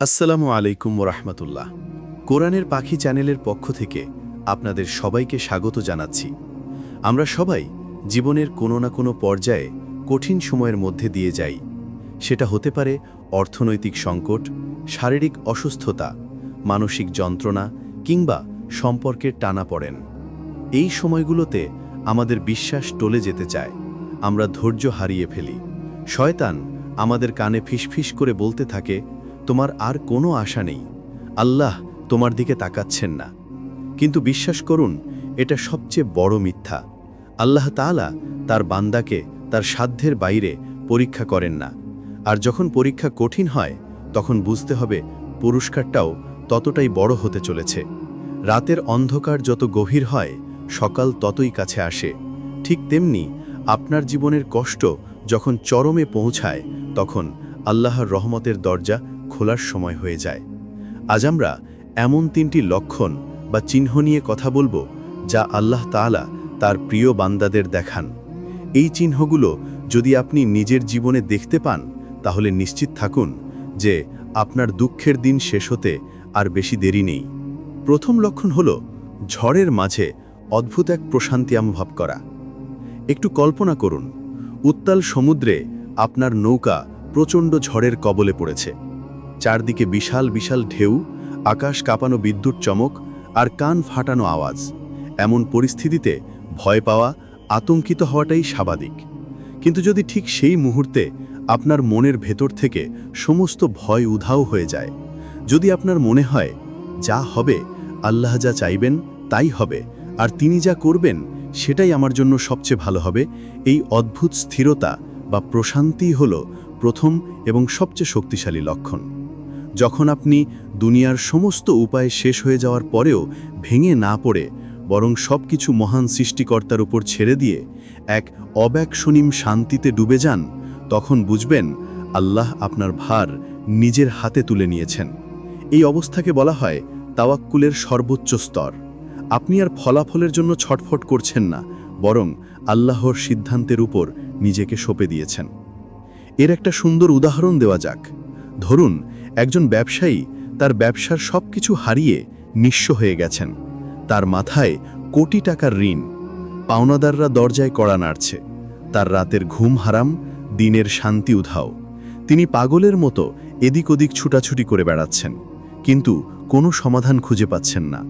আসসালামু আলাইকুম রহমতুল্লাহ কোরআনের পাখি চ্যানেলের পক্ষ থেকে আপনাদের সবাইকে স্বাগত জানাচ্ছি। আমরা সবাই জীবনের কোনো না কোনো পর্যায়ে কঠিন সময়ের মধ্যে দিয়ে যাই। সেটা হতে পারে অর্থনৈতিক সংকট, শারীরিক অসুস্থতা, মানসিক যন্ত্রণা কিংবা সম্পর্কের টানা পড়েন। এই সময়গুলোতে আমাদের বিশ্বাস টলে যেতে চায়। আমরা ধৈর্য হারিয়ে ফেলি। শয়তান আমাদের কানে ফিসফিস করে বলতে থাকে তোমার আর কোনো আশা নেই। আল্লাহ তোমার দিকে তাকাচ্ছেন না। কিন্তু বিশ্বাস করুন, এটা সবচেয়ে বড় মিথ্যা। আল্লাহ তাআলা তার বান্দাকে তার সাধ্যের বাইরে পরীক্ষা করেন না। আর যখন পরীক্ষা কঠিন হয়, তখন বুঝতে হবে পুরস্কারটাও ততটাই বড় হতে চলেছে। রাতের অন্ধকার যত গভীর হয়, সকাল ততই কাছে আসে। ঠিক তেমনি আপনার জীবনের কষ্ট যখন চরমে পৌঁছায়, তখন আল্লাহর রহমতের দরজা খোলার সময় হয়ে যায়। আজ আমরা এমন তিনটি লক্ষণ বা চিহ্ন নিয়ে কথা বলব যা আল্লাহ তাআলা তার প্রিয় বান্দাদের দেখান। এই চিহ্নগুলো যদি আপনি নিজের জীবনে দেখতে পান, তাহলে নিশ্চিত থাকুন যে আপনার দুঃখের দিন শেষ হতে আর বেশি দেরি নেই। প্রথম লক্ষণ হল ঝড়ের মাঝে অদ্ভুত এক প্রশান্তি অনুভব করা। একটু কল্পনা করুন, উত্তাল সমুদ্রে আপনার নৌকা প্রচণ্ড ঝড়ের কবলে পড়েছে। চারদিকে বিশাল বিশাল ঢেউ, আকাশ কাঁপানো বিদ্যুৎ চমক আর কান ফাটানো আওয়াজ। এমন পরিস্থিতিতে ভয় পাওয়া, আতঙ্কিত হওয়াটাই স্বাভাবিক। কিন্তু যদি ঠিক সেই মুহূর্তে আপনার মনের ভেতর থেকে সমস্ত ভয় উধাও হয়ে যায়, যদি আপনার মনে হয়, যা হবে, আল্লাহ যা চাইবেন, তাই হবে, আর তিনি যা করবেন, সেটাই আমার জন্য সবচেয়ে ভালো হবে, এই অদ্ভুত স্থিরতা বা প্রশান্তি হল প্রথম এবং সবচেয়ে শক্তিশালী লক্ষণ। যখন আপনি দুনিয়ার সমস্ত উপায় শেষ হয়ে যাওয়ার পরেও ভেঙে না পড়ে, বরং সব কিছু মহান সৃষ্টিকর্তার উপর ছেড়ে দিয়ে এক অব্যাকশনিম শান্তিতে ডুবে যান, তখন বুঝবেন আল্লাহ আপনার ভার নিজের হাতে তুলে নিয়েছেন। এই অবস্থাকে বলা হয় তাওয়াক্কুলের সর্বোচ্চ স্তর। আপনি আর ফলাফলের জন্য ছটফট করছেন না, বরং আল্লাহর সিদ্ধান্তের উপর নিজেকে সঁপে দিয়েছেন। এর একটা সুন্দর উদাহরণ দেওয়া যাক। ধরুন একজন ব্যবসায়ী তার ব্যবসার সব কিছু হারিয়ে নিঃস্ব হয়ে গেছেন। তার মাথায় কোটি টাকার ঋণ। পাওনাদাররা দরজায় কড়া নাড়ছে। তার রাতের ঘুম হারাম, দিনের শান্তি উধাও। তিনি পাগলের মতো এদিক ওদিক ছুটাছুটি করে বেড়াচ্ছেন, কিন্তু কোনো সমাধান খুঁজে পাচ্ছেন না।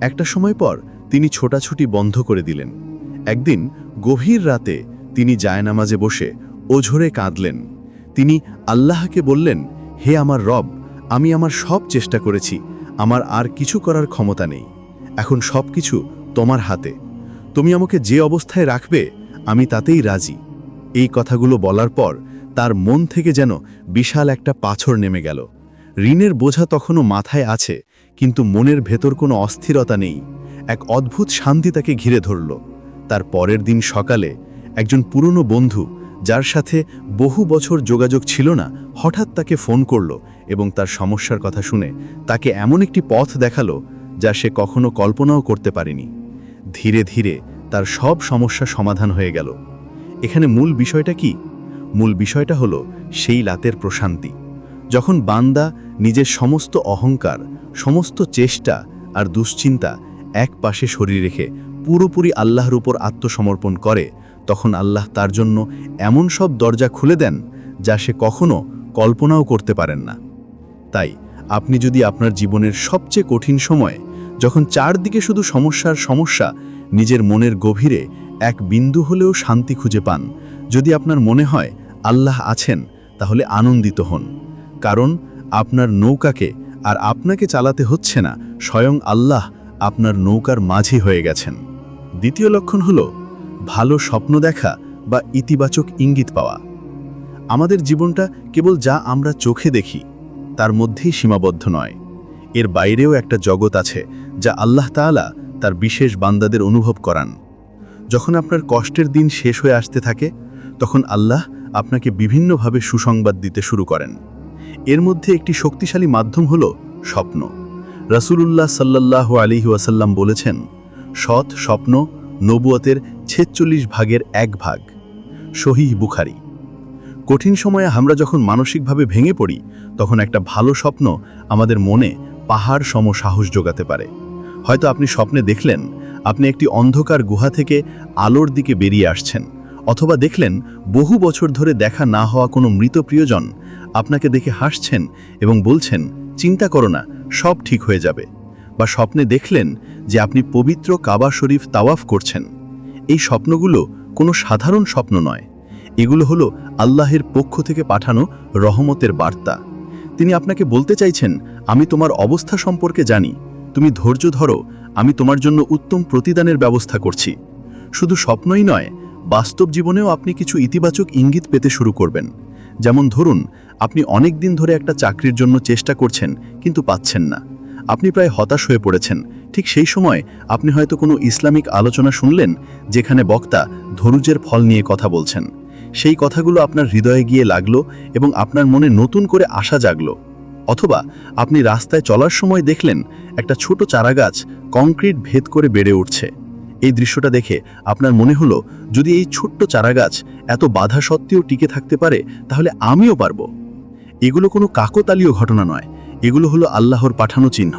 একটা সময় পর তিনি ছোটাছুটি বন্ধ করে দিলেন। একদিন গভীর রাতে তিনি জায়নামাজে বসে ওঝরে কাঁদলেন। তিনি আল্লাহকে বললেন হে আমার রব, আমি আমার সব চেষ্টা করেছি, আমার আর কিছু করার ক্ষমতা নেই। এখন সব কিছু তোমার হাতে। তুমি আমাকে যে অবস্থায় রাখবে, আমি তাতেই রাজি। এই কথাগুলো বলার পর তার মন থেকে যেন বিশাল একটা পাথর নেমে গেল। ঋণের বোঝা তখনও মাথায় আছে, কিন্তু মনের ভেতর কোনো অস্থিরতা নেই। এক অদ্ভুত শান্তি তাকে ঘিরে ধরল। তার পরের দিন সকালে একজন পুরনো বন্ধু যার সাথে বহু বছর যোগাযোগ ছিল না, হঠাৎ তাকে ফোন করল এবং তার সমস্যার কথা শুনে তাকে এমন একটি পথ দেখাল যা সে কখনো কল্পনাও করতে পারেনি। ধীরে ধীরে তার সব সমস্যা সমাধান হয়ে গেল। এখানে মূল বিষয়টা কি? মূল বিষয়টা হলো সেই লাতের প্রশান্তি। যখন বান্দা নিজের সমস্ত অহংকার, সমস্ত চেষ্টা আর দুশ্চিন্তা এক পাশে সরিয়ে রেখে পুরোপুরি আল্লাহর উপর আত্মসমর্পণ করে তখন আল্লাহ তার জন্য এমন সব দরজা খুলে দেন যা সে কখনো কল্পনাও করতে পারেন না। তাই আপনি যদি আপনার জীবনের সবচেয়ে কঠিন সময়ে, যখন চারদিকে শুধু সমস্যার সমস্যা, নিজের মনের গভীরে এক বিন্দু হলেও শান্তি খুঁজে পান, যদি আপনার মনে হয় আল্লাহ আছেন, তাহলে আনন্দিত হন। কারণ আপনার নৌকাকে আর আপনাকে চালাতে হচ্ছে না, স্বয়ং আল্লাহ আপনার নৌকার মাঝি হয়ে গেছেন। দ্বিতীয় লক্ষণ হল ভালো স্বপ্ন দেখা বা ইতিবাচক ইঙ্গিত পাওয়া। আমাদের জীবনটা কেবল যা আমরা চোখে দেখি, তার মধ্যেই সীমাবদ্ধ নয়। এর বাইরেও একটা জগৎ আছে, যা আল্লাহ তাআলা তার বিশেষ বান্দাদের অনুভব করান। যখন আপনার কষ্টের দিন শেষ হয়ে আসতে থাকে, তখন আল্লাহ আপনাকে বিভিন্নভাবে সুসংবাদ দিতে শুরু করেন। এর মধ্যে একটি শক্তিশালী মাধ্যম হল স্বপ্ন। রাসূলুল্লাহ সাল্লাল্লাহু আলাইহি ওয়াসাল্লাম বলেছেন, সৎ স্বপ্ন নবুয়তের ছেচল্লিশ ভাগের এক ভাগ। শহীহ বুখারি। কঠিন সময়ে আমরা যখন মানসিকভাবে ভেঙে পড়ি, তখন একটা ভালো স্বপ্ন আমাদের মনে পাহাড় সম সাহস যোগাতে পারে। হয়তো আপনি স্বপ্নে দেখলেন, আপনি একটি অন্ধকার গুহা থেকে আলোর দিকে বেরিয়ে আসছেন, অথবা দেখলেন বহু বছর ধরে দেখা না হওয়া কোনো মৃত প্রিয়জন আপনাকে দেখে হাসছেন এবং বলছেন, চিন্তা করো না, সব ঠিক হয়ে যাবে। বা স্বপ্নে দেখলেন যে আপনি পবিত্র কাবা শরীফ তাওয়াফ করছেন। এই স্বপ্নগুলো কোনো সাধারণ স্বপ্ন নয়। এগুলো হলো আল্লাহের পক্ষ থেকে পাঠানো রহমতের বার্তা। তিনি আপনাকে বলতে চাইছেন, আমি তোমার অবস্থা সম্পর্কে জানি। তুমি ধৈর্য ধরো। আমি তোমার জন্য উত্তম প্রতিদানের ব্যবস্থা করছি। শুধু স্বপ্নই নয়, বাস্তব জীবনেও আপনি কিছু ইতিবাচক ইঙ্গিত পেতে শুরু করবেন। যেমন ধরুন, আপনি অনেক দিন ধরে একটা চাকরির জন্য চেষ্টা করছেন, কিন্তু পাচ্ছেন না। আপনি প্রায় হতাশ হয়ে পড়েছেন। ঠিক সেই সময় আপনি হয়তো কোনো ইসলামিক আলোচনা শুনলেন, যেখানে বক্তা ধরুজের ফল নিয়ে কথা বলছেন। সেই কথাগুলো আপনার হৃদয়ে গিয়ে লাগল এবং আপনার মনে নতুন করে আশা জাগলো। অথবা আপনি রাস্তায় চলার সময় দেখলেন একটা ছোট চারাগাছ কংক্রিট ভেদ করে বেড়ে উঠছে। এই দৃশ্যটা দেখে আপনার মনে হলো, যদি এই ছোট্ট চারাগাছ এত বাধা সত্ত্বেও টিকে থাকতে পারে, তাহলে আমিও পারব। এগুলো কোনো কাকতালীয় ঘটনা নয়। এগুলো হলো আল্লাহর পাঠানো চিহ্ন।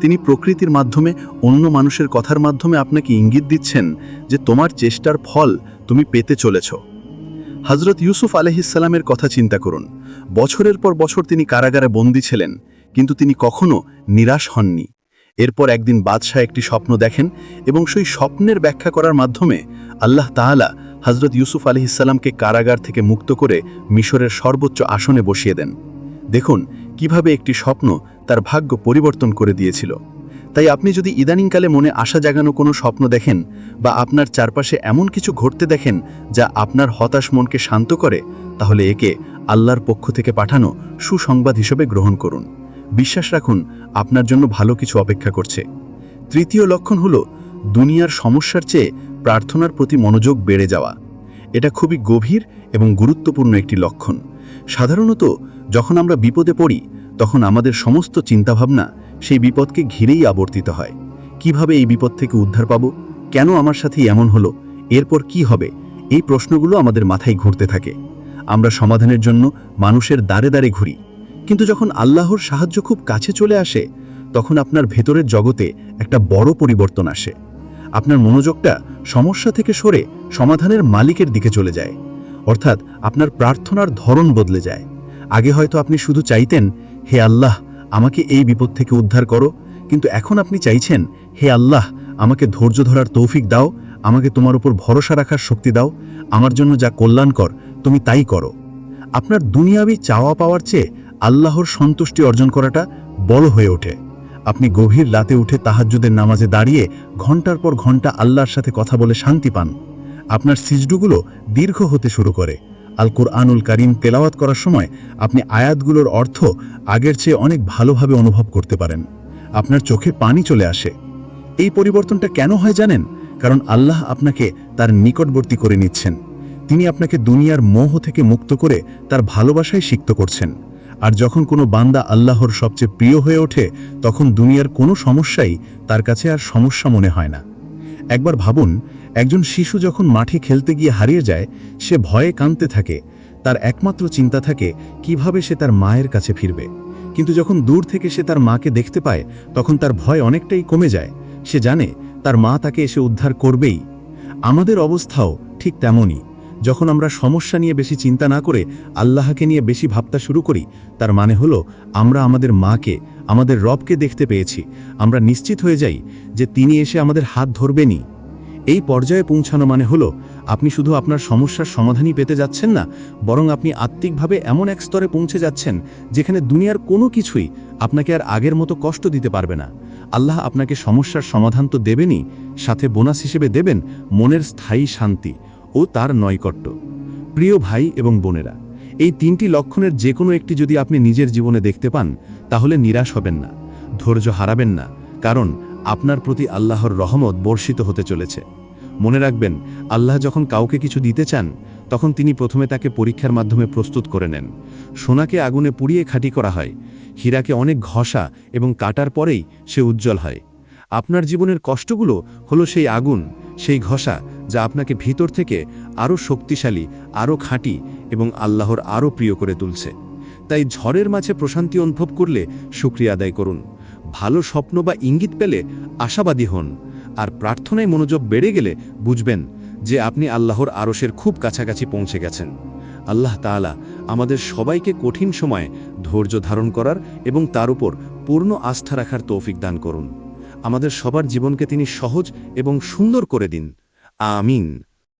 তিনি প্রকৃতির মাধ্যমে, অন্য মানুষের কথার মাধ্যমে আপনাকে ইঙ্গিত দিচ্ছেন যে তোমার চেষ্টার ফল তুমি পেতে চলেছ। হজরত ইউসুফ আলহিসাল্লামের কথা চিন্তা করুন। বছরের পর বছর তিনি কারাগারে বন্দী ছিলেন, কিন্তু তিনি কখনো নিরাশ হননি। এরপর একদিন বাদশাহ একটি স্বপ্ন দেখেন এবং সেই স্বপ্নের ব্যাখ্যা করার মাধ্যমে আল্লাহ তাআলা হজরত ইউসুফ আলহিসাল্লামকে কারাগার থেকে মুক্ত করে মিশরের সর্বোচ্চ আসনে বসিয়ে দেন। দেখুন, কীভাবে একটি স্বপ্ন তার ভাগ্য পরিবর্তন করে দিয়েছিল। তাই আপনি যদি ইদানিংকালে মনে আশা জাগানো কোনো স্বপ্ন দেখেন বা আপনার চারপাশে এমন কিছু ঘটতে দেখেন যা আপনার হতাশ মনকে শান্ত করে, তাহলে একে আল্লাহর পক্ষ থেকে পাঠানো সুসংবাদ হিসেবে গ্রহণ করুন। বিশ্বাস রাখুন, আপনার জন্য ভালো কিছু অপেক্ষা করছে। তৃতীয় লক্ষণ হল, দুনিয়ার সমস্যার চেয়ে প্রার্থনার প্রতি মনোযোগ বেড়ে যাওয়া। এটা খুবই গভীর এবং গুরুত্বপূর্ণ একটি লক্ষণ। সাধারণত যখন আমরা বিপদে পড়ি, তখন আমাদের সমস্ত চিন্তাভাবনা সেই বিপদকে ঘিরেই আবর্তিত হয়। কীভাবে এই বিপদ থেকে উদ্ধার পাব? কেন আমার সাথে এমন হলো? এরপর কি হবে? এই প্রশ্নগুলো আমাদের মাথায় ঘুরতে থাকে। আমরা সমাধানের জন্য মানুষের দ্বারে দ্বারে ঘুরি। কিন্তু যখন আল্লাহর সাহায্য খুব কাছে চলে আসে, তখন আপনার ভেতরের জগতে একটা বড় পরিবর্তন আসে। আপনার মনোযোগটা সমস্যা থেকে সরে সমাধানের মালিকের দিকে চলে যায়। অর্থাৎ আপনার প্রার্থনার ধরন বদলে যায়। আগে হয়তো আপনি শুধু চাইতেন, হে আল্লাহ, আমাকে এই বিপদ থেকে উদ্ধার করো। কিন্তু এখন আপনি চাইছেন, হে আল্লাহ, আমাকে ধৈর্য ধরার তৌফিক দাও, আমাকে তোমার উপর ভরসা রাখার শক্তি দাও, আমার জন্য যা কল্যাণকর, তুমি তাই করো। আপনার দুনিয়াবি চাওয়া পাওয়ার চেয়ে আল্লাহর সন্তুষ্টি অর্জন করাটা বড় হয়ে ওঠে। আপনি গভীর রাতে উঠে তাহাজ্জুদের নামাজে দাঁড়িয়ে ঘণ্টার পর ঘণ্টা আল্লাহর সাথে কথা বলে শান্তি পান। আপনার সিজডুগুলো দীর্ঘ হতে শুরু করে। আল কুরআনুল কারিম তেলাওয়াত করার সময় আপনি আয়াতগুলোর অর্থ আগের চেয়ে অনেক ভালোভাবে অনুভব করতে পারেন। আপনার চোখে পানি চলে আসে। এই পরিবর্তনটা কেন হয় জানেন? কারণ আল্লাহ আপনাকে তার নিকটবর্তী করে নিচ্ছেন। তিনি আপনাকে দুনিয়ার মোহ থেকে মুক্ত করে তার ভালোবাসায় সিক্ত করছেন। আর যখন কোনো বান্দা আল্লাহর সবচেয়ে প্রিয় হয়ে ওঠে, তখন দুনিয়ার কোনো সমস্যাই তার কাছে আর সমস্যা মনে হয় না। একবার ভাবুন, একজন শিশু যখন মাঠে খেলতে গিয়ে হারিয়ে যায়, সে ভয়ে কাঁদতে থাকে। তার একমাত্র চিন্তা থাকে, কীভাবে সে তার মায়ের কাছে ফিরবে। কিন্তু যখন দূর থেকে সে তার মাকে দেখতে পায়, তখন তার ভয় অনেকটাই কমে যায়। সে জানে, তার মা তাকে এসে উদ্ধার করবেই। আমাদের অবস্থাও ঠিক তেমনই। যখন আমরা সমস্যা নিয়ে বেশি চিন্তা না করে আল্লাহকে নিয়ে বেশি ভাবতে শুরু করি, তার মানে হলো আমরা আমাদের মাকে, আমাদের রবকে দেখতে পেয়েছি। আমরা নিশ্চিত হয়ে যাই যে তিনি এসে আমাদের হাত ধরবেনই। এই পর্যায়ে পৌঁছানো মানে হলো আপনি শুধু আপনার সমস্যার সমাধানই পেতে যাচ্ছেন না, বরং আপনি আত্মিকভাবে এমন এক স্তরে পৌঁছে যাচ্ছেন যেখানে দুনিয়ার কোনো কিছুই আপনাকে আর আগের মতো কষ্ট দিতে পারবে না। আল্লাহ আপনাকে সমস্যার সমাধান তো দেবেনই, সাথে বোনাস হিসেবে দেবেন মনের স্থায়ী শান্তি। ও তার নৈকট্য। প্রিয় ভাই এবং বোনেরা, এই তিনটি লক্ষণের যে কোনো একটি যদি আপনি নিজের জীবনে দেখতে পান, তাহলে নিরাশ হবেন না, ধৈর্য হারাবেন না, কারণ আপনার প্রতি আল্লাহর রহমত বর্ষিত হতে চলেছে। মনে রাখবেন, আল্লাহ যখন কাউকে কিছু দিতে চান, তখন তিনি প্রথমে তাকে পরীক্ষার মাধ্যমে প্রস্তুত করে নেন। সোনাকে আগুনে পুড়িয়ে খাঁটি করা হয়, হীরাকে অনেক ঘষা এবং কাটার পরেই সে উজ্জ্বল হয়। আপনার জীবনের কষ্টগুলো হলো সেই আগুন, সেই ঘষা যা আপনাকে ভিতর থেকে আরও শক্তিশালী, আরও খাঁটি এবং আল্লাহর আরও প্রিয় করে তুলছে। তাই ঝড়ের মাঝে প্রশান্তি অনুভব করলে শুক্রিয়া আদায় করুন। ভালো স্বপ্ন বা ইঙ্গিত পেলে আশাবাদী হন। আর প্রার্থনায় মনোযোগ বেড়ে গেলে বুঝবেন যে আপনি আল্লাহর আরসের খুব কাছাকাছি পৌঁছে গেছেন। আল্লাহ তাআলা আমাদের সবাইকে কঠিন সময়ে ধৈর্য ধারণ করার এবং তার উপর পূর্ণ আস্থা রাখার তৌফিক দান করুন। আমাদের সবার জীবনকে তিনি সহজ এবং সুন্দর করে দিন। 阿敏